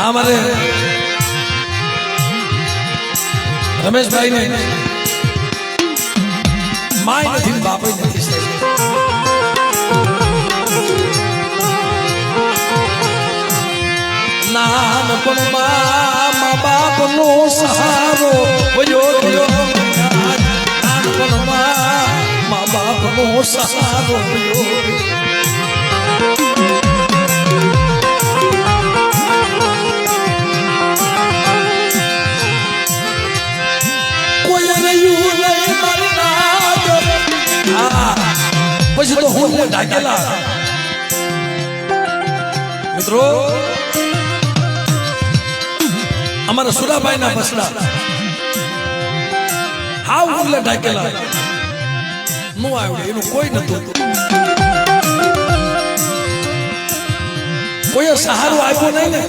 આ મારે રમેશભાઈ ને માય નથી ને બાપય નથી નાનપણમાં મા બાપનો સહારો ગયો. નાનપણમાં મા બાપનો સહારો વયો ને ઢાકેલા મિત્રો, અમારા સુરાભાઈ ના બસડા હાવ ઉરલે ઢાકેલા નું આવડે, એનું કોઈ નતું. કોઈ સહારો આપ્યો નહીં ને?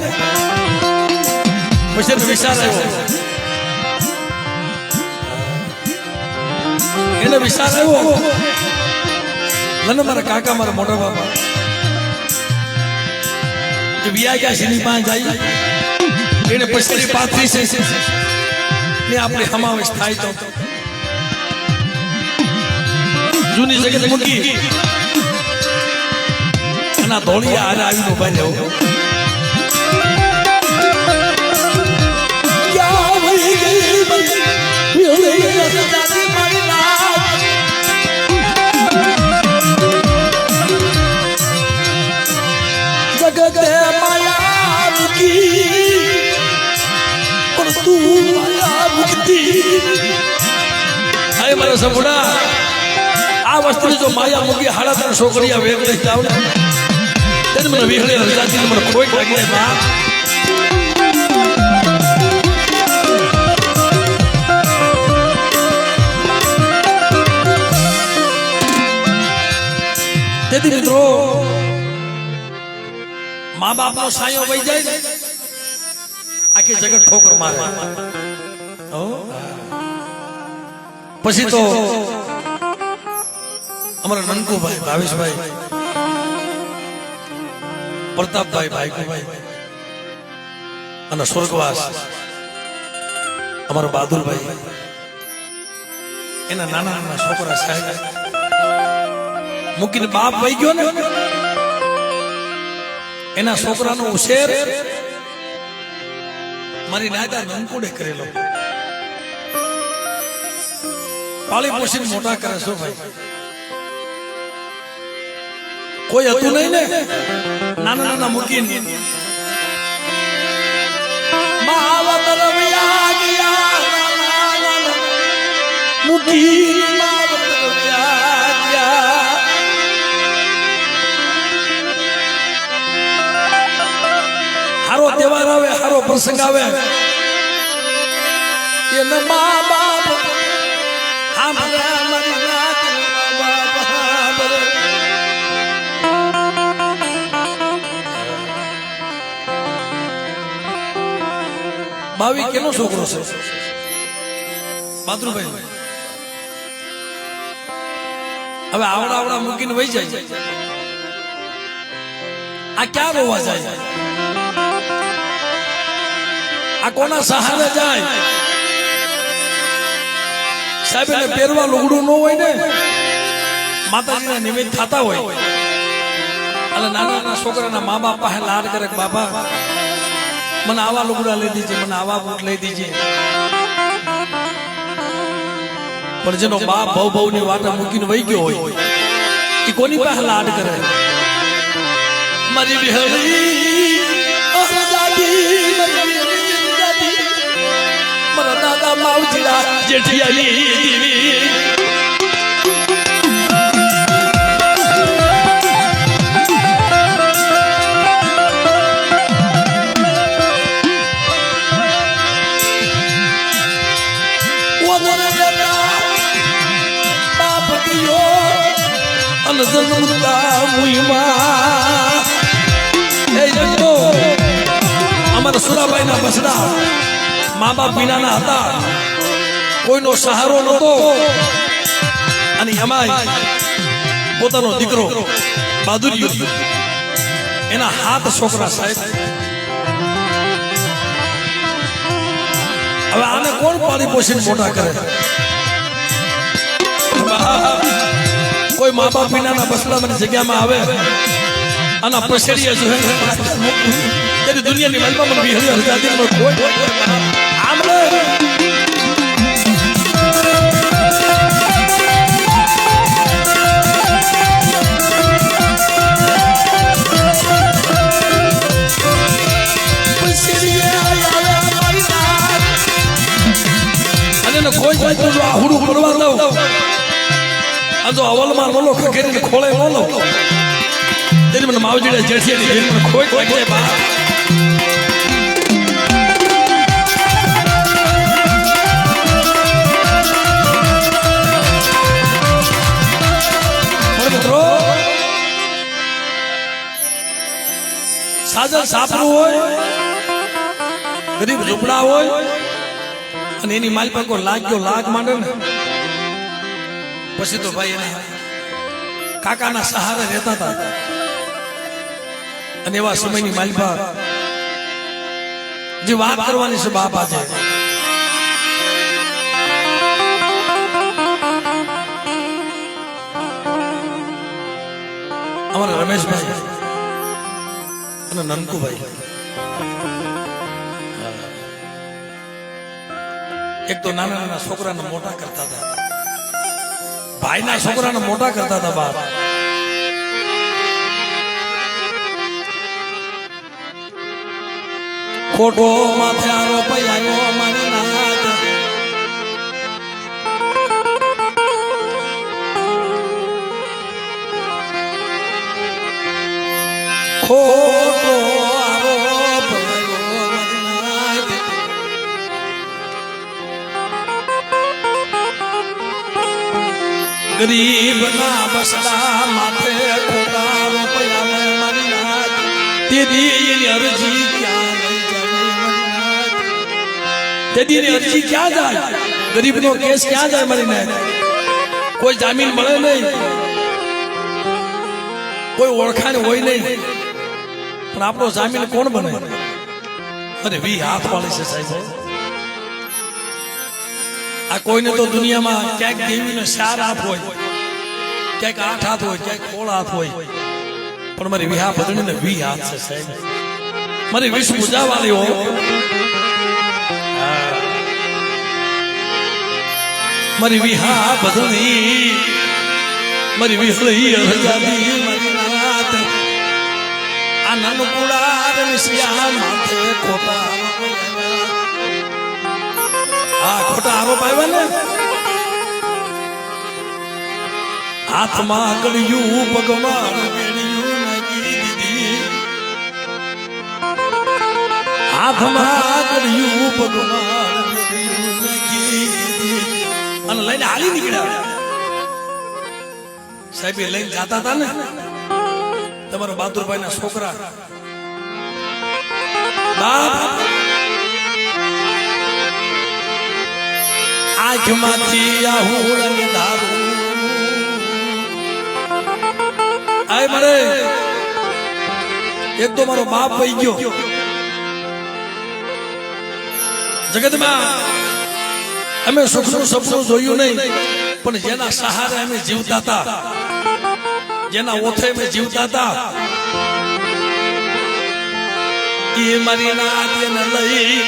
પછી વિચાર આવ્યો. એને વિશ્વાસ આવ્યો લને મારા કાકા, મારા મોટા બાપા. કે વિયા ગયા સિની પાસે જાય? એને પછી પાથરી છે. ને આપણે સમાવેશ થાય તો. જૂની જગત મૂકી. અને ધોળિયા હારે આવીને ઊભા રહેવું. આ જો માયા મૂકી હાડા ત્રણ છોકરીયા વેગ લઈ જાવ ને, તેને મને વિહળે રજાતી મને ખોઈ લાગી બા તેથી મિત્રો મા બાપનો સાયો વહી જાય ને, આખી જગત ઠોકર મારે? પછી તો અમારા નનકુભાઈ ભાવેશભાઈ, પ્રતાપભાઈ, ભાઈકુભાઈ અને સ્વર્ગવાસ અમારો બહાદુરભાઈ, એના નાના નાના છોકરા સાહેબ. મૂકીને બાપ વહી ગયો ને. એના છોકરાનો ઉછેર મારી નાયદા નંકુડે કરેલો. પાળી પોષીને મોટા કરે છો ભાઈ. કોઈ હતું નહીં ને? નાના નાના મૂકીને. ગયા ગયા હારો તહેવાર આવે હારો પ્રસંગ આવે. એને મા બાપ હા મારી ભાવિ કેનો છોકરો છે? માતૃભાઈ. હવે આવડા આવડા મૂકીને વહી જાય. આ ક્યાં રોવા જાય? આ કોના સહારે જાય? સાહેબ, એને પહેરવા લુગડું ન હોય ને, માતાજીના નિમિત્ત થતા હોય. અને નાના નાના છોકરાના મા બાપ પાસે લાડ કરે બાપા મને આવા લુગડા લઈ દીજે મને આવા બૂટ લઈ દીજે. પણ જેનો બાપ ભવ ભવની વાટા મૂકીને વહી ગયો હોય એ કોની પાસે લાડ કરે? મારી બિહારી મારા દાદા માવજીડા જેઠિયાની દીવી. કોઈનો સહારો નહોતો અને પોતાનો દીકરો બહાદુરી એના હાથ છોકરા સાહેબ હવે આને કોણ પાણી પોષીને મોટા કરે કોઈ મા બાપ વિનાના મને જગ્યામાં આવે અને પછેડીએ જો તેની દુનિયાની મલમાં મને વિહળી હજાદી કોઈ. આમ આ જો અવલમાં લોલો ખખેરીને ખોળે લોલો તેરી મને માવજીડે જેઠિયાની જેની મને ખોટ ખોઈ બા. પણ મિત્રો સાપરું હોય, ગરીબ ઝૂંપડા હોય, અને એની માલ પર કોઈ લાગ ગયો લાગ માંડે ને. પછી તો ભાઈ એને કાકાના સહારે રહેતા હતા. અને એવા સમયની માલિકા જે વાત કરવાની છે બાપ આજે. અમારા રમેશભાઈ અને નનકુભાઈ એક તો નાના નાના છોકરાને મોટા કરતા હતા. ભાઈના છોકરાને મોટા કરતા હતા બાપ. ખોટો માથે આરો આવ્યો મારી નાથ ખોટો ગરીબના બસડા માથે ખોટા રૂપિયા મારી નાથ અરજી ક્યાં નાથ અરજી ક્યાં જાય? ગરીબનો કેસ ક્યાં જાય મારી કોઈ જામીન મળે નહીં. કોઈ ઓળખાણ હોય નહીં. પણ આપણો જામીન કોણ બને? અરે વી હાથ વાળી છે સાહેબ. આ કોઈને તો દુનિયામાં ક્યાંક દેવીનો ચાર હાથ હોય, ક્યાંક આઠ હાથ હોય, ક્યાંક સોળ હાથ હોય. પણ મારી વિહા ભદણીને વી હાથ છે, સાહેબ. મારી વિષ પૂજાવાળી હો. મારી વિહા ભદણી મારી વિહળી નાથ. આ નાનકુડા રમસિયા માથે ખોટા આ ખોટા આરોપ આવ્યા ને? હાથમાં કળિયું દીધી. હાથમાં કળિયું લઈને હાલી નીકળ્યા. સાહેબ લઈને જાતા હતા ને? તમારા બહાદુરભાઈ છોકરા. બાપ આંખમાંથી મળે એક તો મારો બાપ વહી ગયો જગતમાં અમે સુખનું સપનું જોયું નહીં પણ જેના સહારે અમે જીવતા હતા જેના ઓથે અમે જીવતા હતા એ મારી નાદ લઈ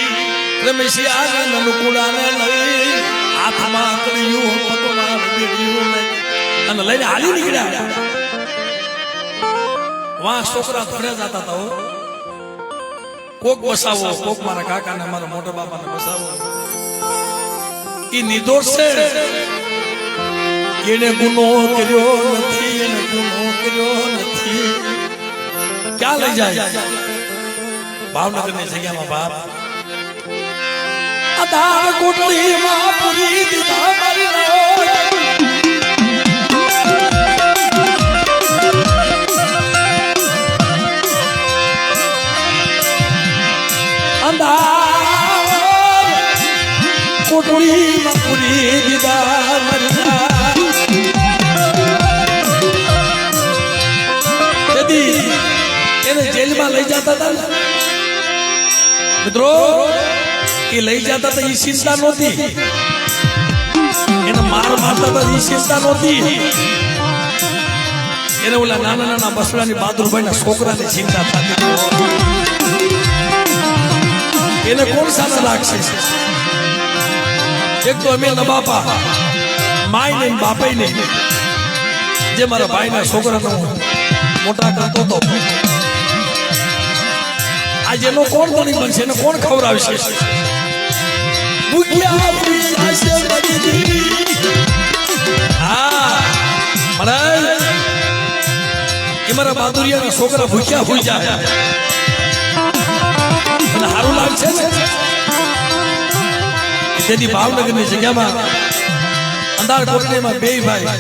રમેશી આગળ અનુકૂળાને લઈ હાથમાં કર્યું પગમાં બેડ્યું નહીં. અને લઈને હાલી નીકળ્યા. વાં છોકરા ધોડ્યા જતા હતા કોક બસાવો કોક મારા કાકાને, મારા મોટા બાપાને બસાવો ઈ નિર્દોષ છે. એને ગુનો કર્યો નથી, એને ગુનો કર્યો નથી. લઈ બાપ. અધાર કોટડીમાં પૂરી દીધા મારી. અંધાર કોટડીમાં પૂરી દીધા મારી એને જેલમાં લઈ જતા હતા મિત્રો એ લઈ જતા તો એ ચિંતા નહોતી. એને માર મારતા હતા એ ચિંતા નહોતી. એને ઓલા નાના નાના બસડાની બહાદુરભાઈ ના છોકરાની ચિંતા થતી. એને કોણ સામે રાખશે? એક તો અમે ન બાપા, માય નહીં બાપાય નહીં. જે મારા ભાઈના છોકરાનો મોટા કરતો હતો. આજે એનો કોણ ધણી બનશે? એને કોણ ખવડાવશે? મારી બહાદુરિયાના છોકરા ભૂખ્યા હોઈ જાય સારું લાગશે તેથી ભાવનગરની જગ્યામાં અંધાર કોટડીમાં બે ભાઈ.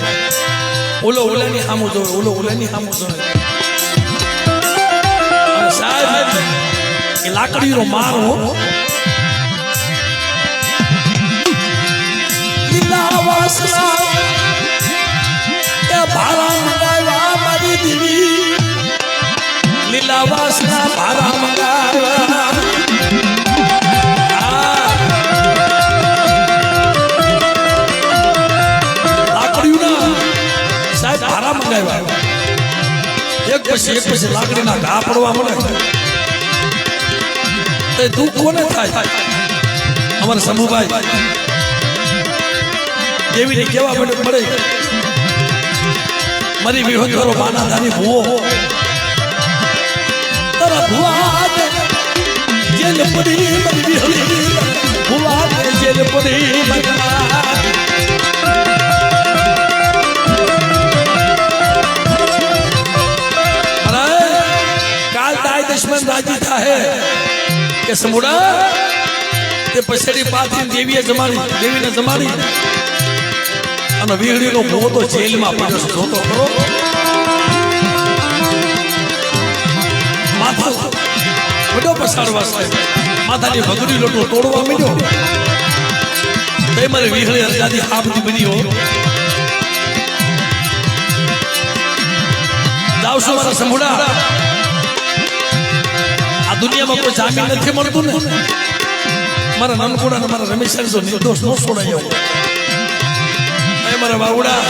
ઓલો ઓલાની સામો જોવે, ઓલો ઓલાની સામું જોવે. સાહેબ, એ લાકડીનો માર હો લીલા એ ભારા મંગાવ્યા. મારી દીવી લીલા વાસણા ભારા મંગાવ્યા એક પછી એક પછી લાકડીના ઘા પડવા મળે. એ દુઃખ કોને થાય. અમારા શંભુભાઈ દેવીને કેવા માટે મળે મારી વિહોદ કરો માના દાની ભૂવો તારા ભુવા જેલ પડી, મારી થાહે. કે સમુડા, તે પછેડી પાછી દેવીએ જમાડી, દેવીને જમાડી. અને વીહળીનો મોહ તો જેલમાં પડ્યો છે જોતો ખરો માથા વડો પસાડવા સાહેબ માથાની ભગડી લોટો તોડવા મળ્યો તે મારે વીહળી અરજાદી હાબતી બની હો જાવશો મારા સંભુડા આ દુનિયામાં કોઈ જામીન નથી મળતું ને મારા નાનકોડા મારા રમેશ નિર્દોષ નો છોડાય મારા બાવડા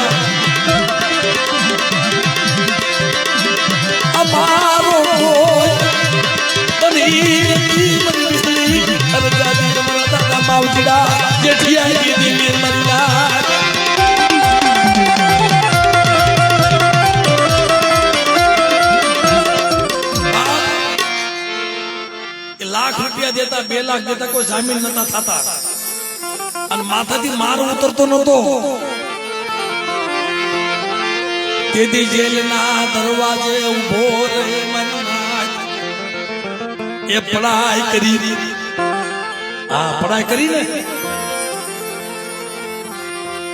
અમારો માવજીડા, જેઠિયા દીદી મેર મરીલા. એ લાખ રૂપિયા દેતા, બે લાખ દેતા કોઈ જામીન નતા થતા. અને માથાથી માર ઉતરતો નતો. તેથી જેલના દરવાજે ઊભો રે. એ પડાય કરી. આ પડાય કરી ને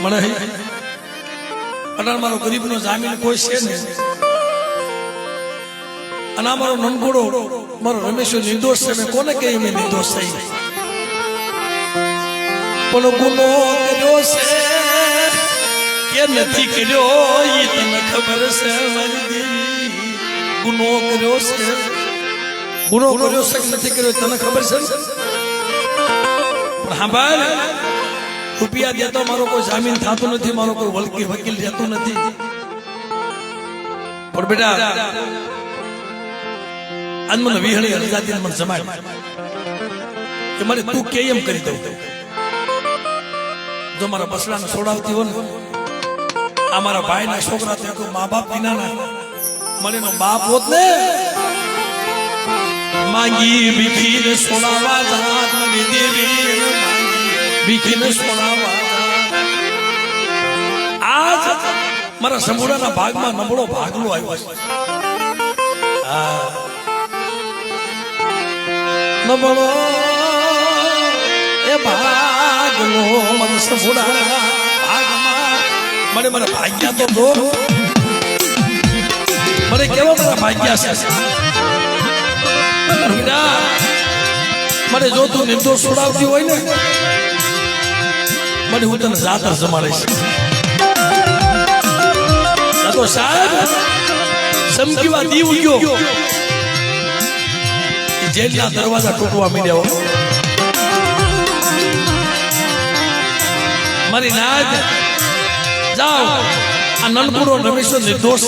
મને અટાણ મારો ગરીબનો જામીન કોઈ છે ને અને આ મારો નનગોડો મારો રમેશ નિર્દોષ છે કોને કહી મેં નિર્દોષ થઈ પણ ગુનો કર્યો છે. કે નથી કર્યો એ તને ખબર છે મારી દેવી ગુનો કર્યો છે? ગુનો કર્યો છે નથી કર્યો તને ખબર છે? પણ હા ભાઈ રૂપિયા દેતો મારો કોઈ જામીન થતો નથી મારો કોઈ વલકી વકીલ રહેતું નથી. પણ બેટા આજ મને વિહળી અરજાતી મને જમાય કે મારે તું કે એમ કરી દઉં? જો મારા બસડાને છોડાવતી હોય ને આ મારા ભાઈના છોકરા તો મા બાપ વિના ના. મને બાપ હોત ને, માંગી ભીખીને સોનાવા જાત મને દેવી ભીખીને સોનાવા આજ મારા સમુડાના ભાગમાં નબળો ભાગલો આવ્યો છે. નબળો એ ભાગલો મને સંભોડા મને મારા ભાગ્યા તો દો મને કેવો મારા ભાગ્યા છે? મને જો તું નિર્દોષ છોડાવતી હોય ને, મને હું તને જાતર જમાડીશ. તો સાહેબ સમકીવા દીવ ગયો. જેલના દરવાજા તૂટવા મીડ્યા. મારી નાજ જાઓ આ નનપુરો રમેશ નિર્દોષ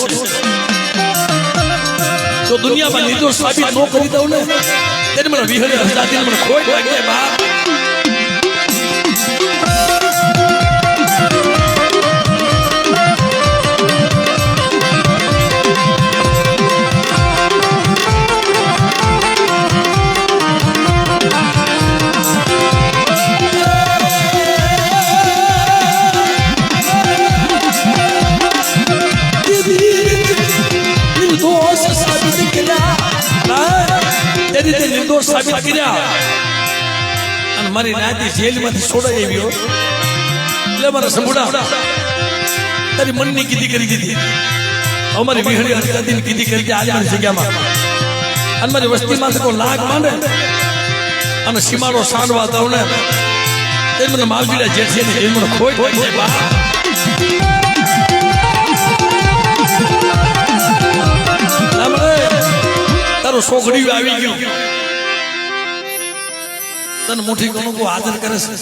જો દુનિયામાં નિર્દોષ સાબિત ન કરી દઉં ને તેને મને વિહળી હજાતી મને ખોટ લાગે બાપ સાબિત કર્યા. અને મારી નાતી જેલમાંથી છોડાઈ આવ્યો એટલે મારા સંભળા તારી મનની કીધી કરી દીધી. અમારી વિહળી હરકતીની કીધી કરી દીધી આજે મારી જગ્યામાં. અને મારી વસ્તીમાં કોઈ લાગ માંડે? અને સીમાડો સાંડવા તવને એ તે મને માલગીડા જેઠ ને એ મને ખોઈ છે બા. તારું સોગડિયું આવી ગયું. તને મુઠી ઘણું કો આદર કરે છે?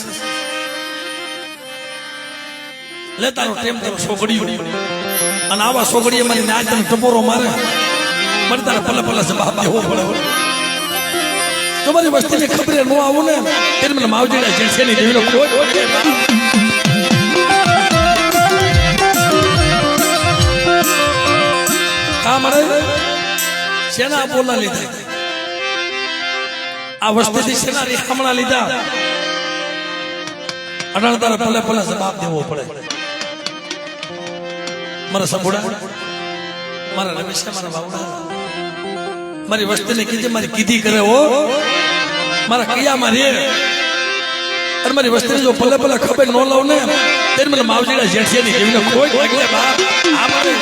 લે તારો ટેમ તારું સોગડિયું. અને આવા સોગડીએ મને નાચ તને ટપોરો મારે. મને તારા પલ્લે છે બાપ દેવો પડે. તમારી વસ્તીને ખબર ન આવું ને ત્યારે મને માવજીના જેઠે ની દેવીનો ખોટ. કા મળે શેના બોલા લીધા? આ વસ્તુથી શેના રિહામણા લીધા. અઢાર તારા પલે પલે જવાબ દેવો પડે. મારા સંભોડા મારા રમેશ, મારા બાવડા મારી વસ્તીને કીધી, મારી કીધી કરે હો. મારા કયામાં રે. અને મારી વસ્તીને જો પલે પલે ખબર ન લઉં ને, તેને મને માવજીના જેઠિયાની જેવીને કોઈ કોઈ બાપ આ મારે